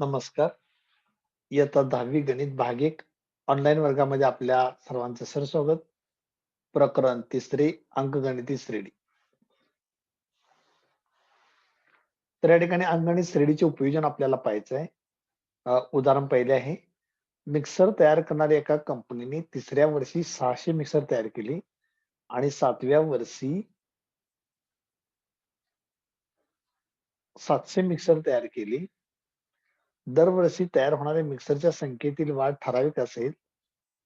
नमस्कार. इयत्ता 10वी गणित भाग एक ऑनलाईन वर्गामध्ये आपल्या सर्वांचं सरस्वागत. प्रकरण तिसरी अंकगणिती श्रेणी. तर या ठिकाणी अंकगणित श्रेणीचे उपयोजन आपल्याला पाहायचं आहे. उदाहरण पहिले आहे. मिक्सर तयार करणाऱ्या एका कंपनीने तिसऱ्या वर्षी सहाशे मिक्सर तयार केले आणि सातव्या वर्षी सातशे मिक्सर तयार केले. दरवर्षी तयार होणाऱ्या मिक्सरच्या संख्येतील वाढ ठराविक असेल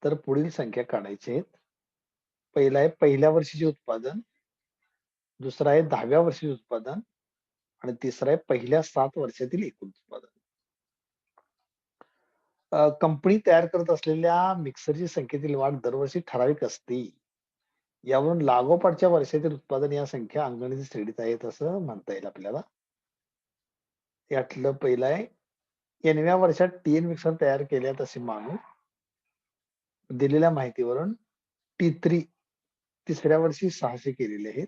तर पुढील संख्या काढायची आहेत. पहिला आहे पहिल्या वर्षीचे उत्पादन, दुसरा आहे 10व्या वर्षीचे उत्पादन आणि तिसरा आहे पहिल्या सात वर्षातील एकूण उत्पादन. कंपनी तयार करत असलेल्या मिक्सरची संख्येतील वाढ दरवर्षी ठराविक असते. यावरून लागोपाठच्या वर्षातील उत्पादन या संख्या अंकगणित श्रेणीत आहेत असं म्हणता येईल आपल्याला. यातलं पहिलं आहे एनव्या वर्षात टीएन मिक्सर तयार केल्यात असे मानू. दिलेल्या माहितीवरून टी थ्री तिसऱ्या वर्षी सहाशे केलेले आहेत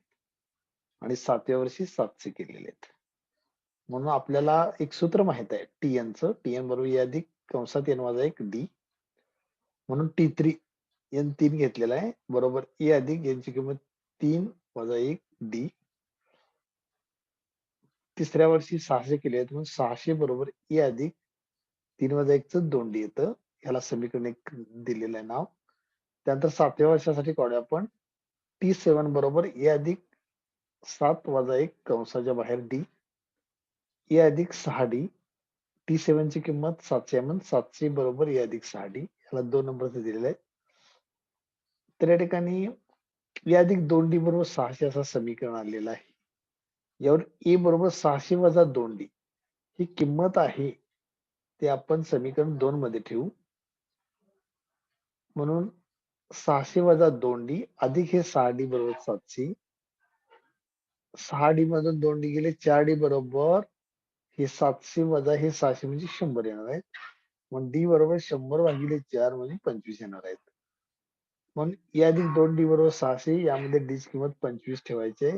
आणि सातव्या वर्षी सातशे केलेले आहेत. म्हणून आपल्याला एक सूत्र माहीत आहे टीएनचं टीएन बरोबर ए अधिक कंसात एन वाजा एक डी म्हणून टी थ्री एन तीन घेतलेला आहे. बरोबर ए अधिक यांची किंमत तीन वजा एक डी तिसऱ्या वर्षी सहाशे केले आहेत. म्हणून सहाशे बरोबर ए अधिक तीन वजा एकच दोंडी येतं. ह्याला समीकरण एक दिलेलं आहे नाव. त्यानंतर सातव्या वर्षासाठी काढूया आपण. टी सेवन बरोबर ए अधिक सात वजा एक कंसाच्या बाहेर डी. ए अधिक सहा डी. टी सेवन ची किंमत सातशे एम सातशे बरोबर ए अधिक सहा डी. याला दोन नंबरचे दिलेले आहेत तर या ठिकाणी ए अधिक दोन डी बरोबर सहाशे असं समीकरण आलेलं आहे. यावर ए बरोबर सहाशे वजा दोन डी. ही किंमत आहे ते आपण समीकरण दोन मध्ये ठेवू. म्हणून सहाशे वजा दोन डी अधिक हे सहा डी बरोबर सातशे. सहा डी मधून दोन डी गेले चार डी बरोबर हे सातशे वजा हे सहाशे म्हणजे शंभर येणार आहेत. मग डी बरोबर शंभर भागिले चार म्हणजे पंचवीस येणार आहेत. म्हणून यादिक अधिक दोन डी बरोबर सहाशे यामध्ये डीची किंमत पंचवीस ठेवायची आहे.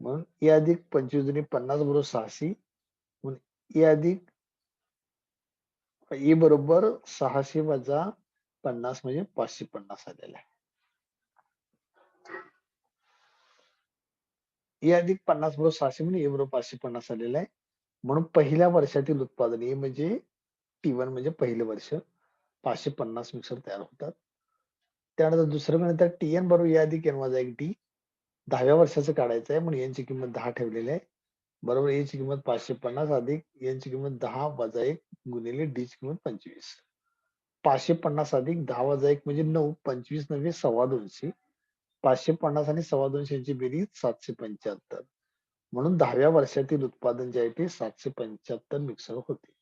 म्हणून ए अधिक पंचवीस जुनी पन्नास बरोबर सहाशे. म्हणून यादिक अधिक ई बरोबर सहाशे वजा पन्नास म्हणजे पाचशे पन्नास आलेला आहे. ए अधिक पन्नास बरोबर सहाशे म्हणजे ए बरोबर पाचशे पन्नास आलेला आहे. म्हणून पहिल्या वर्षातील उत्पादन ए म्हणजे टी वन म्हणजे पहिलं वर्ष. पाचशे पन्नास मिक्सर तयार होतात. त्यानंतर दुसरं म्हणजे टी एन बरोबर ए अधिक एन वजा एक डी दहाव्या वर्षाचं काढायचं आहे म्हणून यांची किंमत दहा ठेवलेली आहे. बरोबर याची किंमत पाचशे पन्नास अधिक यांची किंमत दहा वजा एक गुणिले डी ची किंमत पंचवीस. पाचशे पन्नास अधिक दहा वजा एक म्हणजे नऊ पंचवीस नव्हे सव्वा दोनशे. पाचशे पन्नास आणि सव्वा दोनशे यांची बेरीज सातशे पंच्याहत्तर. म्हणून दहाव्या वर्षातील उत्पादन जे आहे ते सातशे पंच्याहत्तर मिक्सर होते.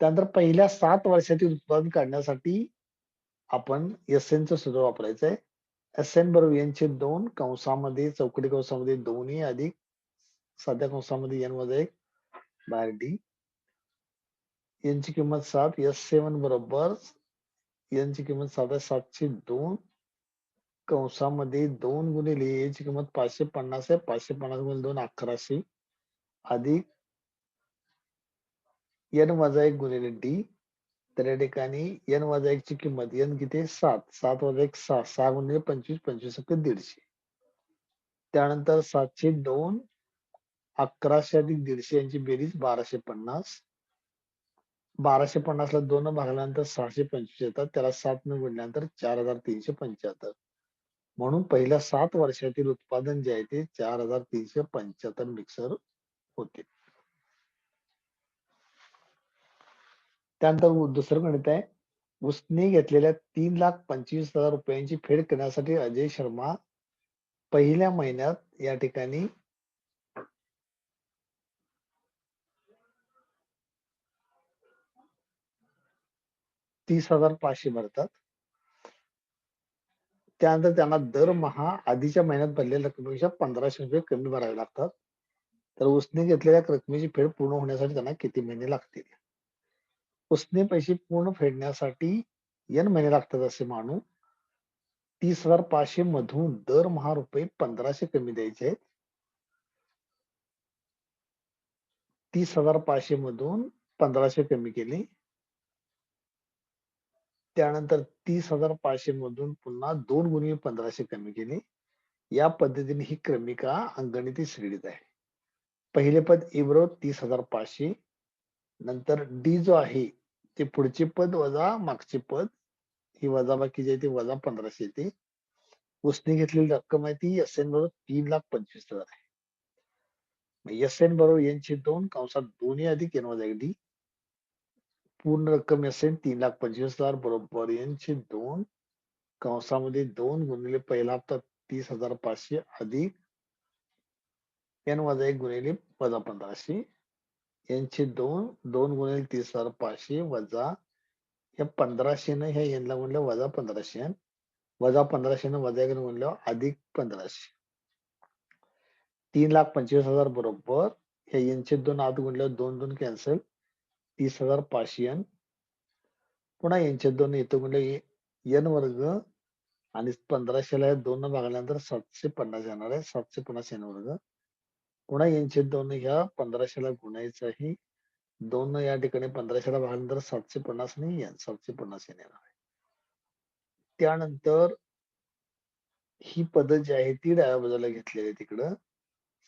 त्यानंतर पहिल्या सात वर्षातील उत्पादन काढण्यासाठी आपण एस एन चं सूत्र वापरायचं आहे. एस एन बरोबर यांचे दोन कंसामध्ये चौकडी कंसामध्ये दोन्ही अधिक साध्या कंसामध्ये एन वजा एक बाहेर डी यांची किंमत सात एस सेवन बरोबर. यांची किंमत सात आहे सातशे दोन. कंसामध्ये दोन गुणिले याची किंमत पाचशे पन्नास आहे. पाचशे पन्नास गुणिले दोन अकराशे. अधिक एन वजा एक गुणिले डी तर या ठिकाणी एन वजा एक ची किंमत एन किती आहे? सात. सात वजा एक सहा. सहा गुणिले पंचवीस पंचवीस दीडशे. त्यानंतर सातशे दोन. अकराशे अधिक दीडशे यांची बेरीज बाराशे पन्नास. बाराशे पन्नासला दोन भागल्यानंतर सहाशे पंचवीस येतात. त्याला सात न गुणल्यानंतर चार हजार तीनशे पंच्याहत्तर. म्हणून पहिल्या सात वर्षातील उत्पादन जे आहे ते चार हजार तीनशे पंच्याहत्तर मिक्सर होते. त्यानंतर दुसरं गणित आहे. उसने घेतलेल्या तीन लाख पंचवीस हजार रुपयांची फेड करण्यासाठी अजय शर्मा पहिल्या महिन्यात या ठिकाणी तीस हजार पाचशे भरतात. त्यानंतर त्यांना दरमहा आधीच्या महिन्यात भरलेल्या रकमेपेक्षा पंधराशे रुपये कमी भरावे लागतात. तर उसने घेतलेल्या रकमेची फेड पूर्ण होण्यासाठी त्यांना किती महिने लागतील? उसने पैसे पूर्ण फेडण्यासाठी एन महिने लागतात असे मानू? तीस हजार पाचशे मधून दरमहा रुपये पंधराशे कमी द्यायचे आहेत. तीस हजार पाचशे मधून पंधराशे कमी केले. त्यानंतर तीस हजार पाचशे मधून पुन्हा दोन गुणिले पंधराशे कमी केले. या पद्धतीने ही क्रमिका अंगणिती श्रेणीत आहे. पहिले पद इब्रो तीस हजार पाचशे. नंतर डी जो आहे ते पुढचे पद वजा मागचे पद ही वजाबाकी जी आहे ती वजा पंधराशे येते. उसने घेतलेली रक्कम आहे ती एस एन बरोबर तीन लाख पंचवीस हजार आहे. एस एन बरोबर यांचे दोन कंसात दोन्ही अधिक एन वजा डी. पूर्ण रक्कम असेल तीन लाख पंचवीस हजार बरोबर. यांचे दोन कंसामध्ये दोन गुणिले पहिला हप्ता तीस हजार पाचशे अधिक एन वजा एक गुणिले वजा पंधराशे. यांचे दोन दोन गुणिले तीस हजार पाचशे वजा या पंधराशे न ह्या एनला गुणलं वजा पंधराशे वजा पंधराशे न वजा एक गुणलं अधिक पंधराशे. तीन लाख पंचवीस हजार बरोबर. ह्या यांचे दोन आत गुणल्यावर दोन दोन कॅन्सल तीस हजार पाचशे एन पुन्हा यांचे दोन येतो म्हणजे एन वर्ग आणि पंधराशेला दोन भागल्यानंतर सातशे पन्नास येणार आहे सातशे पन्नास एन वर्ग. पुन्हा यांचे दोन ह्या पंधराशेला गुणायचं आहे दोन या ठिकाणी पंधराशेला भागल्यानंतर सातशे पन्नास नाही एन सातशे पन्नास एन येणार आहे. त्यानंतर ही पद जी आहे ती डाव्या बाजूला घेतलेली आहे तिकडं.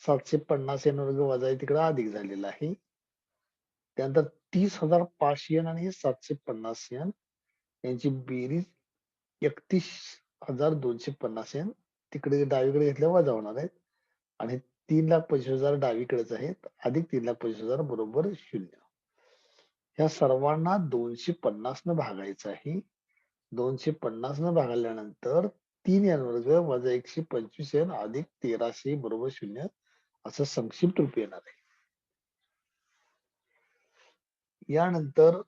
सातशे पन्नास एन वर्ग वजा आहे तिकडं अधिक झालेला आहे. त्यानंतर तीस हजार पाचशे यन आणि सातशे पन्नास यन. यांची बेरीज एकतीस हजार दोनशे पन्नास यन. तिकडे डावीकडे घेतल्या वजा होणार आहेत. आणि तीन लाख पंचवीस हजार डावीकडेच आहेत. अधिक तीन लाख पंचवीस हजार बरोबर शून्य. ह्या सर्वांना दोनशे पन्नास न भागायचं आहे. दोनशे पन्नास न भागल्यानंतर तीन एन वर्ग वजा एकशे पंचवीस एन अधिक तेराशे बरोबर शून्य. असं संक्षिप्त रूप येणार आहे. यानंतर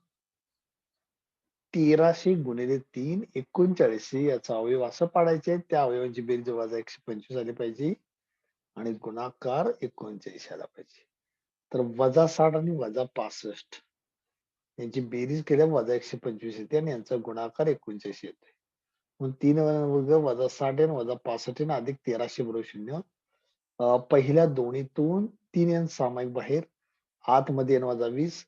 तेराशे गुणिले तीन एकोणचाळीसशे याचा अवयव असं पाडायचे त्या अवयवांची बेरीज वजा एकशे पंचवीस आली पाहिजे आणि गुणाकार एकोणचाळीस आला पाहिजे. तर वजा साठ आणि वजा पासष्ट यांची बेरीज केल्या वजा एकशे पंचवीस येते आणि यांचा गुणाकार एकोणचाळीस येते. मग तीन वर्ग वजा साठ आणि वजा पासष्ट आणि अधिक तेराशे बरोबर शून्य. पहिल्या दोन्हीतून तीन एन सामायिक बाहेर. आतमध्ये एन वजा वीस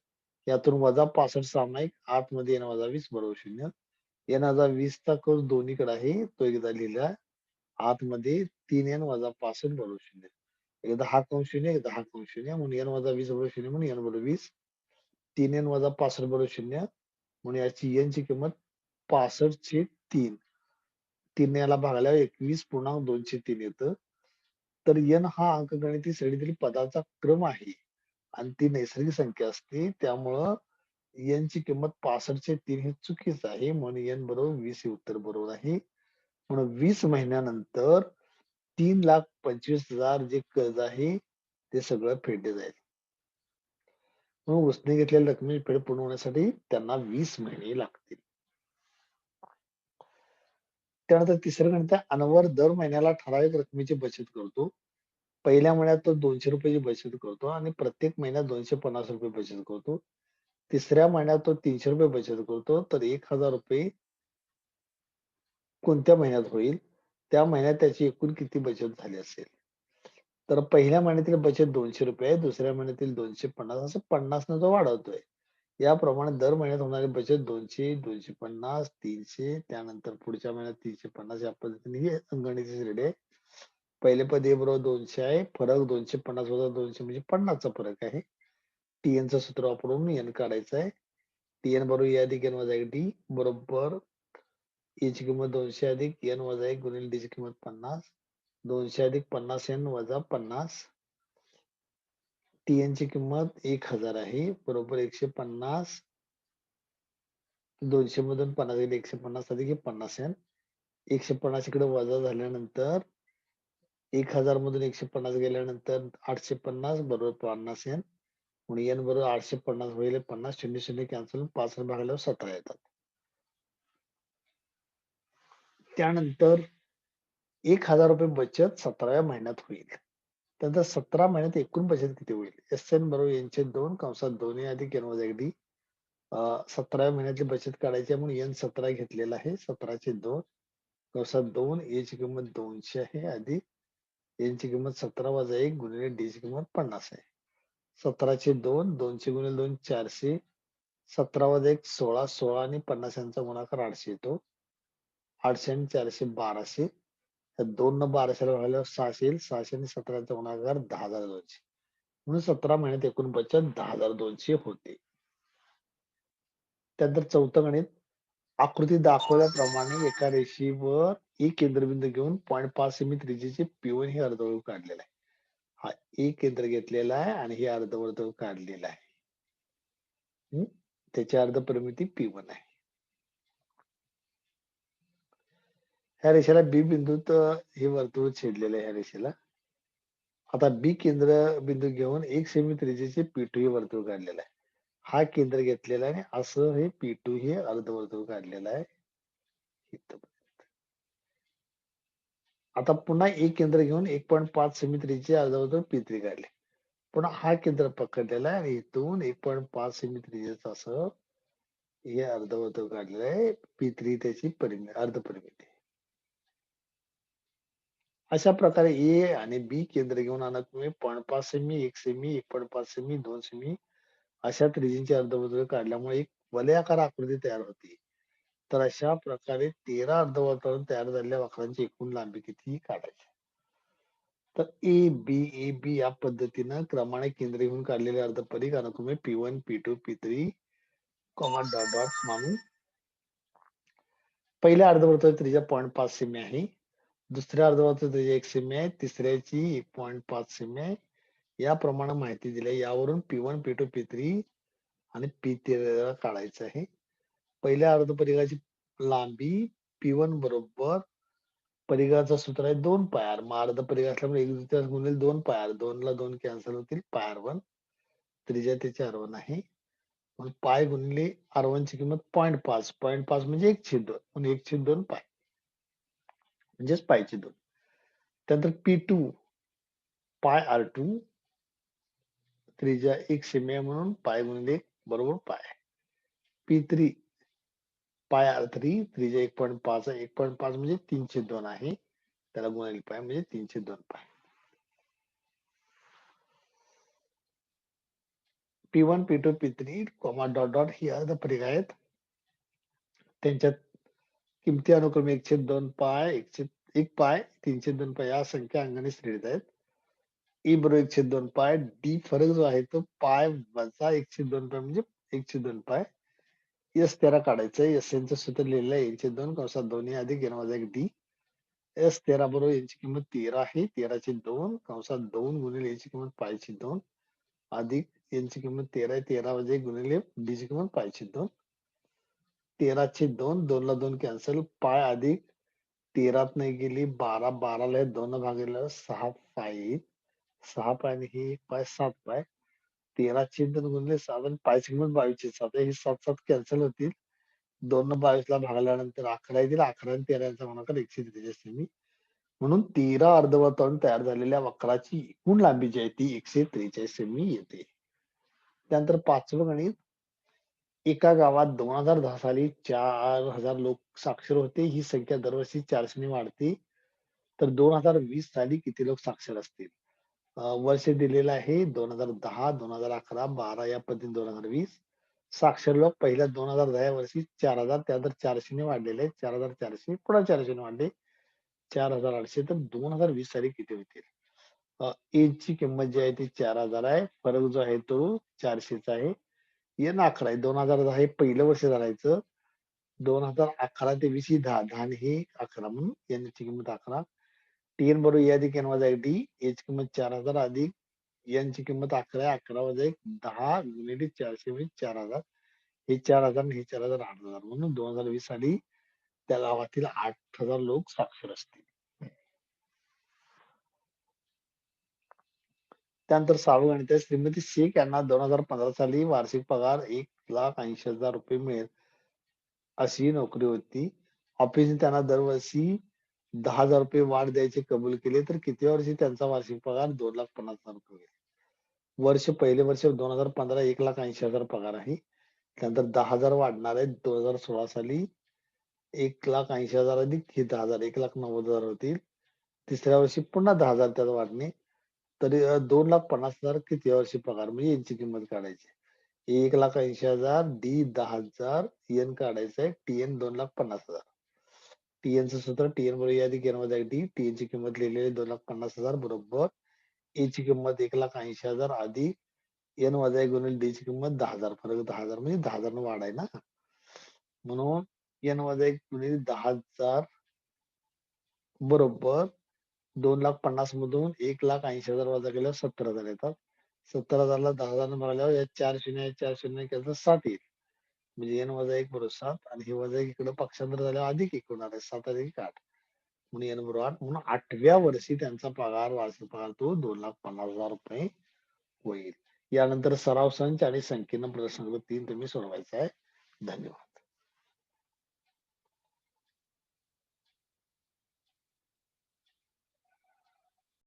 यातून वजा पासष्ट सामायिक आतमध्ये एन वजा वीस बरोबर शून्य. एन वजा वीसचा कर्ज दोन्हीकडे आहे तो एकदा लिहिला. आतमध्ये तीन एन वजा पासष्ट बरोबर शून्य. एकदा हा कंश शून्य एकदा हा कंश शून्य. म्हणून एन वजा वीस बरोबर शून्य. म्हणून एन बरोबर वीस. तीन एन वजा पासष्ट बरोबर शून्य. म्हणून याची एन ची किंमत पासष्ट चे तीन. तीन याला भागल्यावर एकवीस पूर्णांक दोनशे तीन येतं. तर एन हा अंकगणिती श्रेणीतील पदाचा क्रम आहे. आणि ती नैसर्गिक संख्या असते. त्यामुळं एन ची किंमत पासष्टचे तीन हे चुकीचं आहे. म्हणून एन बरोबर वीस हे उत्तर बरोबर आहे. म्हणून वीस महिन्यानंतर तीन लाख पंचवीस हजार जे कर्ज आहे ते सगळं फेडले जाईल. म्हणून उसने घेतलेल्या रकमेची फेड पूर्ण होण्यासाठी त्यांना वीस महिने लागतील. त्यानंतर तिसरं गणित अनवर दर महिन्याला ठराविक रकमेची बचत करतो. पहिल्या महिन्यात तो दोनशे रुपयाची बचत करतो आणि प्रत्येक महिन्यात दोनशे पन्नास रुपये बचत करतो. तिसऱ्या महिन्यात तो तीनशे रुपये बचत करतो तर एक हजार रुपये कोणत्या महिन्यात होईल? त्या महिन्यात त्याची एकूण किती बचत झाली असेल? तर पहिल्या महिन्यातील बचत दोनशे रुपये आहे दुसऱ्या महिन्यातील दोनशे पन्नास असं पन्नास न तो वाढवतोय. याप्रमाणे दर महिन्यात होणारी बचत दोनशे दोनशे पन्नास तीनशे त्यानंतर पुढच्या महिन्यात तीनशे पन्नास या पद्धतीने ही अंगणिती रेडी आहे. पहिले पद ए बरोबर दोनशे आहे फरक दोनशे पन्नास वजा दोनशे म्हणजे पन्नासचा फरक आहे. टीएन चं सूत्र वापरून एन काढायचं आहे. टीएन बरोबर ए अधिक एन वजा एक डी बरोबर ए ची किंमत दोनशे अधिक एन वजा एक गुणिले डीची किंमत पन्नास. दोनशे अधिक पन्नास एन वजा पन्नास. टीएन ची किंमत एक हजार आहे बरोबर एकशे पन्नास. दोनशे मधून पन्नास गेले एकशे पन्नास अधिक हे पन्नास एन एकशे पन्नास इकडे वजा झाल्यानंतर एक हजार मधून एकशे पन्नास गेल्यानंतर आठशे पन्नास बरोबर पन्नास एन. म्हणून एन बरोबर आठशे पन्नास होईल पन्नास शून्य शून्य कॅन्सल पाच भागल्यावर सतरा येतात. त्यानंतर एक हजार रुपये बचत सतराव्या महिन्यात होईल. त्यानंतर सतरा महिन्यात एकूण बचत किती होईल? एस एन बरोबर यांचे दोन कंसात दोन्ही अधिक एन वजा अगदी सतराव्या महिन्यातली बचत काढायची आहे म्हणून एन सतरा घेतलेला आहे. सतराचे दोन कंसात दोन ए ची किंमत दोनशे आहे अधिक यांची किंमत सतरा वजा एक गुणिले डी ची किंमत पन्नास आहे. सतराशे दोन दोनशे गुणिले दोन चारशे. सतरा वजा एक सोळा. सोळा आणि पन्नास यांचा गुणाकार आठशे येतो. आठशे आणि चारशे बाराशे. दोन न बाराशेला भागल्यावर सहाशे येईल. सहाशे आणि सतराचा गुणाकार दहा हजार दोनशे. म्हणून सतरा महिन्यात एकूण बचत दहा हजार दोनशे होते. त्यानंतर चौथं गणित. आकृती दाखवल्याप्रमाणे एका रेषेवर एक केंद्रबिंदू घेऊन पॉईंट पाच सेमी त्रिजेचे पिवन हे अर्धवर्तुळ काढलेलं आहे. हा एक केंद्र घेतलेला आहे आणि हे अर्धवर्तुळ काढलेलं आहे. हम्म? त्याची अर्धपरिमिती पी वन आहे. ह्या रेषेला बी बिंदूत हे वर्तुळ छेडलेलं आहे ह्या रेषेला. आता बी केंद्र बिंदू घेऊन एक सेमी त्रिजेचे पी टू हे वर्तुळ काढलेलं आहे. हा केंद्र घेतलेला आहे आणि असं हे पी टू हे अर्धवर्तुळ काढलेलं आहे. आता पुन्हा एक केंद्र घेऊन एक पॉईंट पाच सेमी त्रिज्येचे अर्धवर्तुळ पी थ्री काढले. पुन्हा हा केंद्र पकडलेला आहे आणि इथून एक पॉईंट पाच सेमी त्रिज्येचं असं हे अर्धवर्तुळ काढलेलं आहे. पी थ्री त्याची परिमिती अर्धपरिमिती. अशा प्रकारे ए आणि बी केंद्र घेऊन आणत तुम्ही. पॉईंट पाच सेमी एक सेमी एक पॉईंट पाच सेमी दोन सेमी अशा त्रिज्येची अर्धवर्तुळ काढल्यामुळे एक वलयाकार आकृती तयार होते. तर अशा प्रकारे तेरा अर्धवर्तुळ तयार झालेल्या वक्रांची एकूण लांबी किती काढायची? तर ए बी ए बी या पद्धतीनं क्रमाने केंद्र घेऊन काढलेले अर्धपरिघ अनुक्रमे P one P two P three comma dot dot मानून पहिल्या अर्धवर्तुळ त्रिज्या पॉईंट पाच सेमी आहे. दुसऱ्या अर्धवर्तुळ त्रिज्या एक सेमी आहे. तिसऱ्याची एक पॉईंट पाच सेमी आहे. याप्रमाणे माहिती दिली. यावरून P one P two P three आणि पी तेरा काढायचं आहे. पहिल्या अर्धपरिघाची लांबी पी वन बरोबर परिघाचं सूत्र आहे दोन पायार मग अर्ध परिघ असल्यामुळे एक दुसऱ्या गुणिले दोन पायार दोन ला दोन कॅन्सल होतील पायार वन त्रिज्या त्याची आर वन आहे. म्हणून पाय गुणले आर ची किंमत पॉईंट पाच. पॉईंट पाच म्हणजे एक छेद दोन. म्हणून एक छेद दोन पाय म्हणजेच पायचे दोन. त्यानंतर P two pi R two त्रिज्या एक सेमी आहे म्हणून पाय गुणिले एक बरोबर pi. P three pi R three त्रिज्या एक पॉईंट पाच आहे एक पॉईंट पाच म्हणजे तीनशे दोन आहे. त्याला गुणाली पाय म्हणजे तीनशे दोन pi. P one P two P three comma dot dot ही अर्ध परीघ आहेत. त्यांच्यात किमती अनुक्रमे एकशे दोन पाय एकशे एक पाय तीनशे दोन पाय या संख्या अंगाने श्रेणीत आहेत. ई बरोबर एकशे दोन पाय डी फरक जो आहे तो पाय वजा एकशे दोन पाय म्हणजे एकशे दोन पाय. एस तेरा काढायचं एस यांचं सूत्र लिहिलेलं आहे. एकशे दोन कंसात दोन्ही अधिक एन वजा एक डी एस तेरा बरोबर यांची किंमत तेरा आहे. तेराचे दोन कंसात दोन गुणिले याची किंमत पायची दोन अधिक यांची किंमत तेरा आहे. तेरा वजा एक गुणिले डी ची किंमत पायची दोन. तेराचे दोन दोनला दोन कॅन्सल पाय अधिक तेरात नाही गेली बारा. बाराला दोन भागेलं सहा पाय सहा पाय आणि ही एक पाय सात पाय. तेरा चिंतन गुणले सात आणि पायची किंमत बावीसशे सात हे सात सात कॅन्सल होतील. दोन बावीस ला भागल्यानंतर अकरा येतील. अकरा आणि तेरा यांचा गुणाकार एकशे त्रेचाळीस सेमी. म्हणून तेरा अर्धवर्तुळातून तयार झालेल्या वक्राची एकूण लांबी जी आहे ती एकशे त्रेचाळीस सेमी येते. त्यानंतर पाचवं गणित. एका गावात दोन हजार दहा साली चार हजार लोक साक्षर होते. ही संख्या दरवर्षी चारशेने वाढते. तर दोन हजार वीस साली किती लोक साक्षर असतील? वर्ष दिलेलं आहे दोन हजार दहा दोन हजार अकरा बारा या पद्धतीने दोन हजार वीस. साक्षर लोक पहिल्या दोन हजार दहा या वर्षी चार हजार त्यानंतर चारशेने वाढलेले आहेत. चार हजार चारशे पुन्हा चारशेने वाढले. चार हजार आठशे तर दोन हजार वीस साली किती होतील? एज ची किंमत जी आहे ती चार हजार आहे. फरक जो आहे तो चारशेचा आहे. एन अकरा आहे. दोन हजार दहा हे पहिलं वर्ष धरायचं. दोन हजार अकरा ते वीस ही दहा दहा हे अकरा म्हणून एन ची किंमत अकरा. टी एन बरोबर ए अधिक एन वजा एक डी एच किंमत चार हजार अधिक एन ची किंमत अकरा अकरा वजा एक दहा गुणिले चारशे म्हणजे चार हजार. हे चार हजार आणि हे चार हजार आठ हजार म्हणून दोन हजार वीस साली त्या गावातील आठ हजार लोक साक्षर असतील. त्यानंतर साळू आणि त्या श्रीमती शेख यांना दोन हजार पंधरा साली वार्षिक पगार एक लाख ऐंशी हजार रुपये मिळेल अशी नोकरी होती. ऑफिसने त्यांना दरवर्षी दहा हजार रुपये वाढ द्यायचे कबूल केले तर किती वर्षी त्यांचा वार्षिक पगार? दोन लाख पन्नास हजार रुपये होईल. वर्ष पहिले वर्ष दोन हजार पंधरा एक लाख ऐंशी हजार पगार आहे. त्यानंतर दहा हजार वाढणार आहे. दोन हजार सोळा साली एक लाख ऐंशी हजार अधिक हे दहा हजार एक लाख नव्वद हजार होतील. तिसऱ्या वर्षी पुन्हा दहा हजार त्यात वाढणे. तरी दोन लाख पन्नास हजार किती वर्षी पगार? म्हणजे यांची किंमत काढायची. एक लाख ऐंशी हजार डी दहा हजार एन काढायचं आहे टी एन दोन लाख पन्नास हजार. टीएन चं सूत्र टीएन बरोबर यादी एन वजा टीएन ची किंमत लिहिलेली दोन लाख पन्नास हजार बरोबर. ए ची किंमत एक लाख ऐंशी हजार आधी एन वजा एक गुणिले डी ची किंमत दहा हजार. फरक दहा हजार म्हणजे दहा हजार वाढ आहे ना. म्हणून एन वजा एक गुणिले दहा हजार बरोबर. दोन लाख पन्नास मधून एक लाख ऐंशी हजार वजा केल्यावर सत्तर हजार येतात. सत्तर हजारला दहा हजार मिळाल्यावर या चार शून्य चार शून्य केलं तर सात येईल. म्हणजे एन वजा एक बरोबर सात आणि हे वजा एक इकडे पक्षांतर झाल्यावर अधिक एक होणार आहे. सात अधिक आठ. म्हणून एन बरोबर आठ. म्हणून आठव्या वर्षी त्यांचा पगार वार्षिक पगार तो दोन लाख पन्नास हजार रुपये होईल. यानंतर सराव संच आणि संकीर्ण प्रदर्शन तीन तुम्ही सोडवायचा आहे. धन्यवाद.